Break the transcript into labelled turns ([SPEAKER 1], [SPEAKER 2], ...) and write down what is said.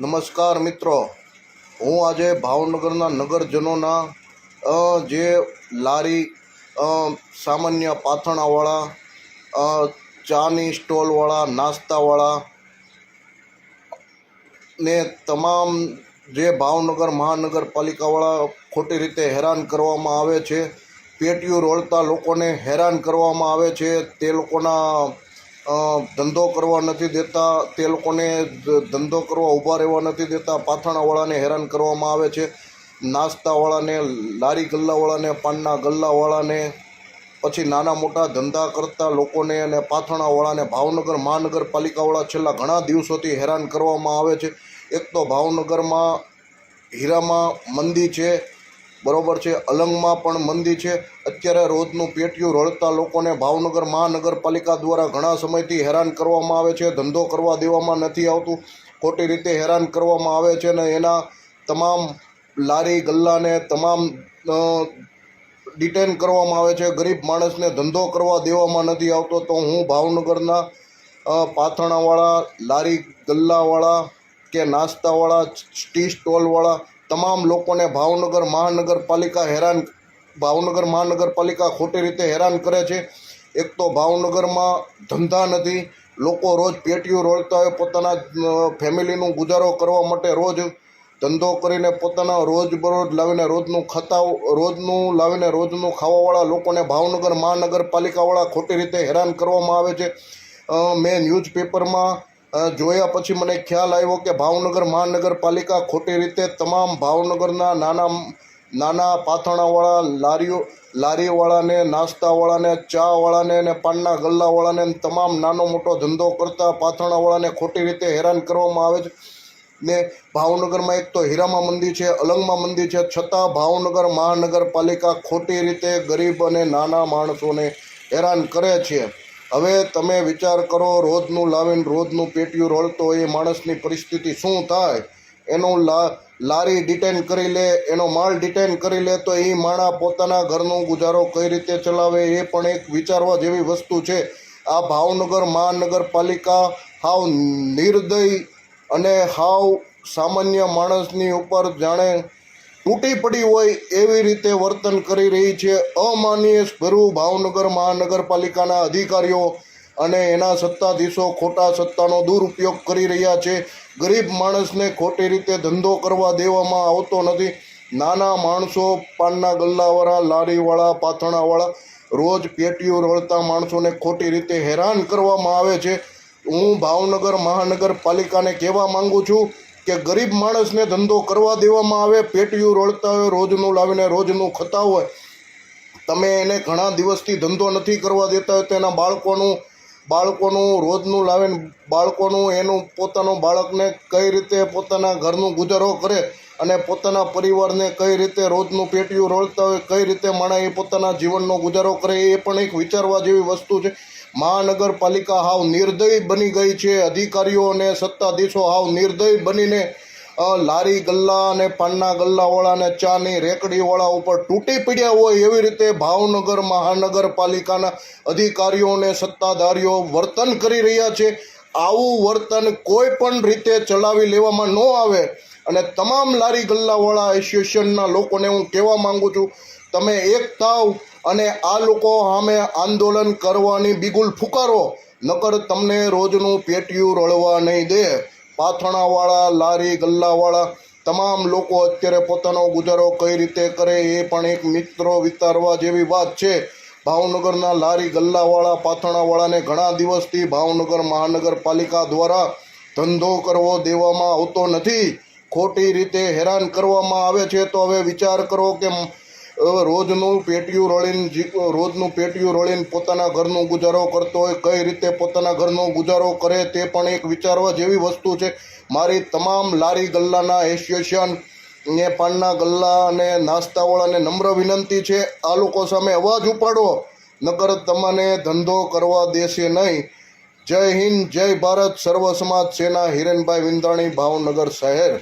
[SPEAKER 1] નમસ્કાર મિત્રો. હું આજે ભાવનગરના નગરજનોના જે લારી સામાન્ય પાથણાવાળા ચાની સ્ટોલવાળા, નાસ્તાવાળા ને તમામ જે ભાવનગર મહાનગરપાલિકાવાળા ખોટી રીતે હેરાન કરવામાં આવે છે પેટીયું રોળતા લોકોને હેરાન કરવામાં આવે છે, તે લોકોના ધંધો કરવા નથી દેતા, તે લોકોને ધંધો કરવા ઊભા રહેવા નથી દેતા, પાથાણાવાળાને હેરાન કરવામાં આવે છે. નાસ્તાવાળાને, લારી ગલ્લાવાળાને, પાનના ગલ્લાવાળાને, પછી નાના મોટા ધંધા કરતા લોકોને અને પાથરણાવાળાને ભાવનગર મહાનગરપાલિકાવાળા છેલ્લા ઘણા દિવસોથી હેરાન કરવામાં આવે છે. એક તો ભાવનગરમાં હીરામાં મંદી છે બરોબર છે, અલંગમાં પણ મંદી છે. અત્યારે રોજનું પેટીયું રળતા લોકોને ભાવનગર મહાનગરપાલિકા દ્વારા ઘણા સમયથી હેરાન કરવામાં આવે છે. ધંધો કરવા દેવામાં નથી આવતું. ખોટી રીતે હેરાન કરવામાં આવે છે અને એના તમામ લારી ગલ્લાને તમામ ડિટેન કરવામાં આવે છે. ગરીબ માણસને ધંધો કરવા દેવામાં નથી આવતો તો હું ભાવનગરના પાથણાવાળા, લારી ગલ્લાવાળા કે નાસ્તાવાળા ટી સ્ટોલવાળા તમામ લોકોને ભાવનગર મહાનગરપાલિકા હેરાન, ભાવનગર મહાનગરપાલિકા ખોટી રીતે હેરાન કરે છે. એક તો ભાવનગરમાં ધંધા નથી. લોકો રોજ પેટીઓ રોળતા હોય, પોતાના ફેમિલીનું ગુજારો કરવા માટે રોજ ધંધો કરીને પોતાના રોજબરોજ લાવીને રોજનું ખાતા રોજનું લાવીને રોજનું ખાવાવાળા લોકોને ભાવનગર મહાનગરપાલિકાવાળા ખોટી રીતે હેરાન કરવામાં આવે છે. મેં ન્યૂઝપેપરમાં જોયા પછી મને ખ્યાલ આવ્યો કે ભાવનગર મહાનગરપાલિકા ખોટી રીતે તમામ ભાવનગરના નાના નાના પાથણાવાળા લારીઓ, લારીવાળાને, નાસ્તાવાળાને, ચાવાળાને અને પાનના ગલ્લાવાળાને તમામ નાનો મોટો ધંધો કરતા પાથણાવાળાને ખોટી રીતે હેરાન કરવામાં આવે છે. ને ભાવનગરમાં એક તો હીરામાં મંદિર છે, અલંગમાં મંદિર છે, છતાં ભાવનગર મહાનગરપાલિકા ખોટી રીતે ગરીબ અને નાના માણસોને હેરાન કરે છે. હવે તમે વિચાર કરો, રોજનું લાવીને રોજનું પેટીયું રોળતો એ માણસની પરિસ્થિતિ શું થાય? એનું લા, લારી ડિટેન કરી લે, એનો માલ ડિટેન કરી લે તો એ માણા પોતાના ઘરનો ગુજારો કઈ રીતે ચલાવે એ પણ એક વિચારવા જેવી વસ્તુ છે. આ ભાવનગર મહાનગરપાલિકા હાવ નિર્દય અને હાવ સામાન્ય માણસની ઉપર જાણે તૂટી પડી હોય એવી રીતે વર્તન કરી રહી છે. અમાનીય ભરું ભાવનગર મહાનગરપાલિકાના અધિકારીઓ અને એના સત્તાધીશો ખોટા સત્તાનો દુરુપયોગ કરી રહ્યા છે. ગરીબ માણસને ખોટી રીતે ધંધો કરવા દેવામાં આવતો નથી. નાના માણસો પાનના ગલ્લાવાળા, લારીવાળા, પાથણાવાળા રોજ પેટીઓ રળતા માણસોને ખોટી રીતે હેરાન કરવામાં આવે છે. હું ભાવનગર મહાનગરપાલિકાને કહેવા માગું છું કે ગરીબ માણસને ધંધો કરવા દેવામાં આવે, પેટીયું રોળતા હોય, રોજનું લાવીને રોજનું ખતા હોય, તમે એને ઘણા દિવસથી ધંધો નથી કરવા દેતા હોય, તો એના બાળકોનું બાળકોનું રોજનું લાવીને બાળકોનું એનું પોતાનું બાળકને કઈ રીતે પોતાના ઘરનું ગુજારો કરે અને પોતાના પરિવારને કઈ રીતે રોજનું પેટીયું રોળતા હોય, કઈ રીતે માણા એ પોતાના જીવનનો ગુજારો કરે એ પણ એક વિચારવા જેવી વસ્તુ છે. મહાનગરપાલિકા હાવ નિર્દય બની ગઈ છે. અધિકારીઓ અને સત્તાધીશો હાવ નિર્દય બનીને લારી ગલ્લા અને પાનના ગલ્લાવાળા અને ચાની રેકડીવાળા ઉપર તૂટી પડ્યા હોય એવી રીતે ભાવનગર મહાનગરપાલિકાના અધિકારીઓ અને સત્તાધારીઓ વર્તન કરી રહ્યા છે. આવું વર્તન કોઈ પણ રીતે ચલાવી લેવામાં ન આવે. અને તમામ લારી ગલ્લાવાળા એસોસિએશનના લોકોને હું કહેવા માગું છું, તમે એક થાવ અને આ લોકો સામે આંદોલન કરવાની બિગુલ ફુકારો, નકર તમને રોજનું પેટીયું રળવા નહીં દે. પાથણાવાળા, લારી ગલ્લાવાળા, તમામ લોકો અત્યારે પોતાનો ગુજારો કઈ રીતે કરે એ પણ એક મિત્રો વિતારવા જેવી વાત છે. ભાવનગરના લારી ગલ્લાવાળા, પાથણાવાળાને ઘણા દિવસથી ભાવનગર મહાનગરપાલિકા દ્વારા ધંધો કરવો દેવામાં આવતો નથી. ખોટી રીતે હેરાન કરવામાં આવે છે, તો હવે વિચાર કરો કે રોજનું પેટીયું રળીને રોજનું પેટીયું રળીને પોતાના ઘરનો ગુજારો કરતો હોય, કઈ રીતે પોતાના ઘરનો ગુજારો કરે તે પણ એક વિચારવા જેવી વસ્તુ છે. મારી તમામ લારી ગલ્લાના એસોસિએશન ને પાનના ગલ્લા અને નાસ્તાવાળાને નમ્ર વિનંતી છે, આ લોકો સામે અવાજ ઉપાડો, નકર તમને ધંધો કરવા દેશે નહીં. જય હિન્દ, જય ભારત, સર્વ સમાજ સેના, હિરેનભાઈ વિંદાણી ભાવનગર શહેર.